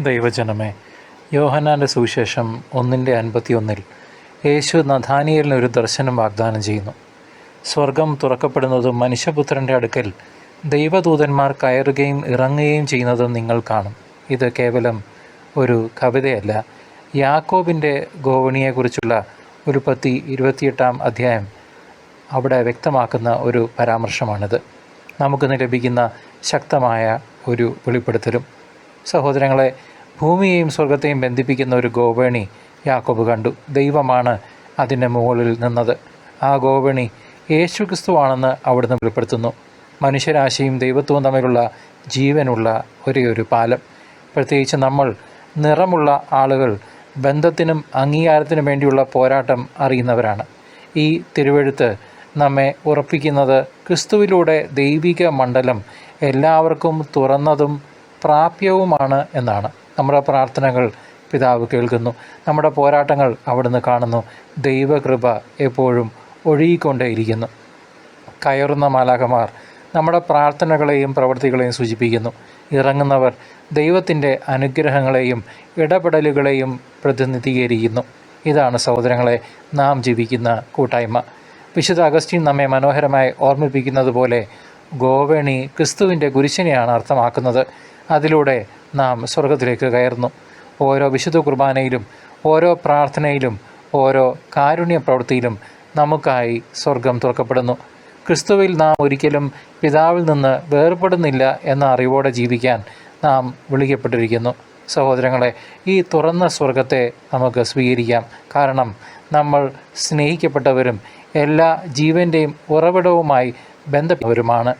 ദൈവജനമേ യോഹന്നാന്റെ സുവിശേഷം ഒന്നിന്റെ അൻപത്തിയൊന്നിൽ യേശു നഥാനിയലിന് ഒരു ദർശനം വാഗ്ദാനം ചെയ്യുന്നു. സ്വർഗം തുറക്കപ്പെടുന്നതും മനുഷ്യപുത്രന്റെ അടുക്കൽ ദൈവദൂതന്മാർ കയറുകയും ഇറങ്ങുകയും ചെയ്യുന്നതും നിങ്ങൾ കാണും. ഇത് കേവലം ഒരു കവിതയല്ല യാക്കോബിന്റെ ഗോവണിയെക്കുറിച്ചുള്ള ഒരു പത്തി ഇരുപത്തിയെട്ടാം അധ്യായം അവിടെ വ്യക്തമാക്കുന്ന ഒരു പരാമർശമാണിത്. നമുക്കിന്ന് ലഭിക്കുന്ന ശക്തമായ ഒരു വെളിപ്പെടുത്തലും സഹോദരങ്ങളെ ഭൂമിയെയും സ്വർഗത്തെയും ബന്ധിപ്പിക്കുന്ന ഒരു ഗോവേണി യാക്കോബ് കണ്ടു. ദൈവമാണ് അതിന്റെ മുകളിൽ നിന്നത്. ആ ഗോവേണി യേശു ക്രിസ്തുവാണെന്ന് അവിടുന്ന് വെളിപ്പെടുത്തുന്നു. മനുഷ്യരാശിയും ദൈവത്വവും തമ്മിലുള്ള ജീവനുള്ള ഒരേ ഒരു പാലം. പ്രത്യേകിച്ച് നമ്മൾ നിറമുള്ള ആളുകൾ ബന്ധത്തിനും അംഗീകാരത്തിനും വേണ്ടിയുള്ള പോരാട്ടം അറിയുന്നവരാണ്. ഈ തിരുവെഴുത്ത് നമ്മെ ഉറപ്പിക്കുന്നത് ക്രിസ്തുവിലൂടെ ദൈവിക മണ്ഡലം എല്ലാവർക്കും തുറന്നതും പ്രാപ്യവുമാണ് എന്നാണ് നമ്മുടെ പ്രാർത്ഥനകൾ പിതാവ് കേൾക്കുന്നു. നമ്മുടെ പോരാട്ടങ്ങൾ അവിടുന്ന് കാണുന്നു. ദൈവകൃപ എപ്പോഴും ഒഴുകിക്കൊണ്ടേയിരിക്കുന്നു. കയറുന്ന മാലാഖമാർ നമ്മുടെ പ്രാർത്ഥനകളെയും പ്രവൃത്തികളെയും സൂചിപ്പിക്കുന്നു. ഇറങ്ങുന്നവർ ദൈവത്തിന്റെ അനുഗ്രഹങ്ങളെയും ഇടപെടലുകളെയും പ്രതിനിധീകരിക്കുന്നു. ഇതാണ് സഹോദരങ്ങളെ നാം ജീവിക്കുന്ന കൂട്ടായ്മ. വിശുദ്ധ അഗസ്റ്റിൻ നമ്മെ മനോഹരമായി ഓർമ്മിപ്പിക്കുന്നത് പോലെ ഗോവേണി ക്രിസ്തുവിന്റെ കുരിശിനെയാണ് അർത്ഥമാക്കുന്നത്. അതിലൂടെ നാം സ്വർഗത്തിലേക്ക് കയറുന്നു. ഓരോ വിശുദ്ധ കുർബാനയിലും ഓരോ പ്രാർത്ഥനയിലും ഓരോ കാരുണ്യ പ്രവൃത്തിയിലും നമുക്കായി സ്വർഗം തുറക്കപ്പെടുന്നു. ക്രിസ്തുവിൽ നാം ഒരിക്കലും പിതാവിൽ നിന്ന് വേർപെടുന്നില്ല എന്ന അറിവോടെ ജീവിക്കാൻ നാം വിളിക്കപ്പെട്ടിരിക്കുന്നു. സഹോദരങ്ങളെ ഈ തുറന്ന സ്വർഗത്തെ നമുക്ക് സ്വീകരിക്കാം. കാരണം നമ്മൾ സ്നേഹിക്കപ്പെട്ടവരും എല്ലാ ജീവന്റെയും ഉറവിടവുമായി ബന്ധപ്പെട്ടവരുമാണ്.